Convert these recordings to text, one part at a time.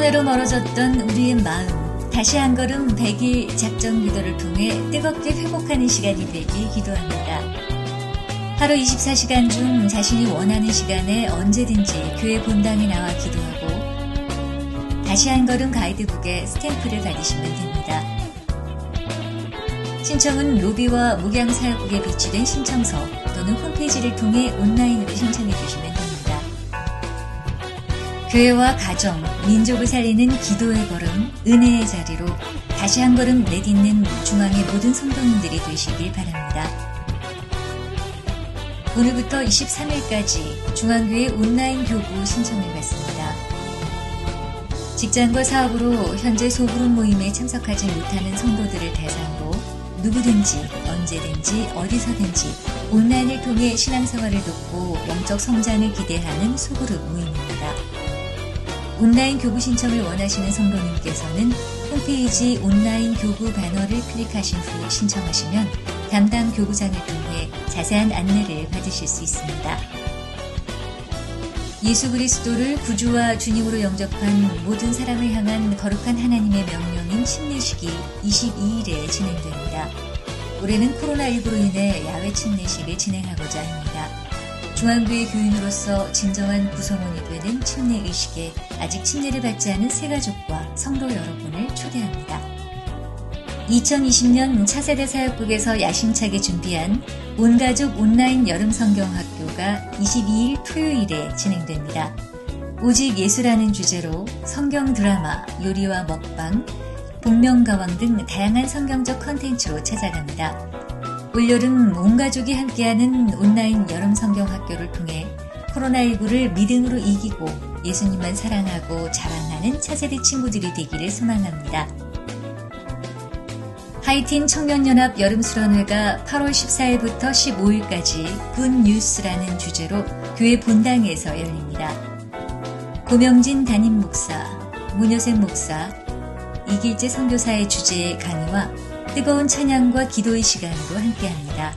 하나로 멀어졌던 우리의 마음, 다시 한 걸음 100일 작정 기도를 통해 뜨겁게 회복하는 시간이 되길 기도합니다. 하루 24시간 중 자신이 원하는 시간에 언제든지 교회 본당에 나와 기도하고 다시 한 걸음 가이드북에 스탬프를 받으시면 됩니다. 신청은 로비와 목양사역국에 비치된 신청서 또는 홈페이지를 통해 온라인으로 신청해 주시면 됩니다. 교회와 가정, 민족을 살리는 기도의 걸음, 은혜의 자리로 다시 한 걸음 내딛는 중앙의 모든 성도님들이 되시길 바랍니다. 오늘부터 23일까지 중앙교회 온라인 교구 신청을 받습니다. 직장과 사업으로 현재 소그룹 모임에 참석하지 못하는 성도들을 대상으로 누구든지 언제든지 어디서든지 온라인을 통해 신앙생활을 돕고 영적 성장을 기대하는 소그룹 모임입니다. 온라인 교구 신청을 원하시는 성도님께서는 홈페이지 온라인 교구 배너를 클릭하신 후 신청하시면 담당 교구장을 통해 자세한 안내를 받으실 수 있습니다. 예수 그리스도를 구주와 주님으로 영접한 모든 사람을 향한 거룩한 하나님의 명령인 침례식이 22일에 진행됩니다. 올해는 코로나19로 인해 야외 침례식을 진행하고자 합니다. 중앙교회 교인으로서 진정한 구성원이 되는 침례 의식에 아직 침례를 받지 않은 새가족과 성도 여러분을 초대합니다. 2020년 차세대 사역국에서 야심차게 준비한 온가족 온라인 여름 성경학교가 22일 토요일에 진행됩니다. 오직 예수라는 주제로 성경 드라마, 요리와 먹방, 복명가왕 등 다양한 성경적 컨텐츠로 찾아갑니다. 올여름 온 가족이 함께하는 온라인 여름 성경 학교를 통해 코로나19를 믿음으로 이기고 예수님만 사랑하고 자랑하는 차세대 친구들이 되기를 소망합니다. 하이틴 청년연합 여름수련회가 8월 14일부터 15일까지 굿 뉴스라는 주제로 교회 본당에서 열립니다. 고명진 담임 목사, 문여생 목사, 이길재 선교사의 주제의 강의와 뜨거운 찬양과 기도의 시간으로 함께합니다.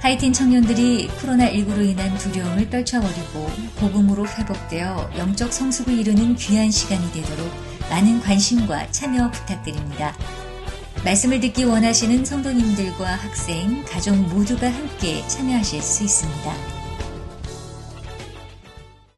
하이틴 청년들이 코로나19로 인한 두려움을 떨쳐버리고 복음으로 회복되어 영적 성숙을 이루는 귀한 시간이 되도록 많은 관심과 참여 부탁드립니다. 말씀을 듣기 원하시는 성도님들과 학생, 가족 모두가 함께 참여하실 수 있습니다.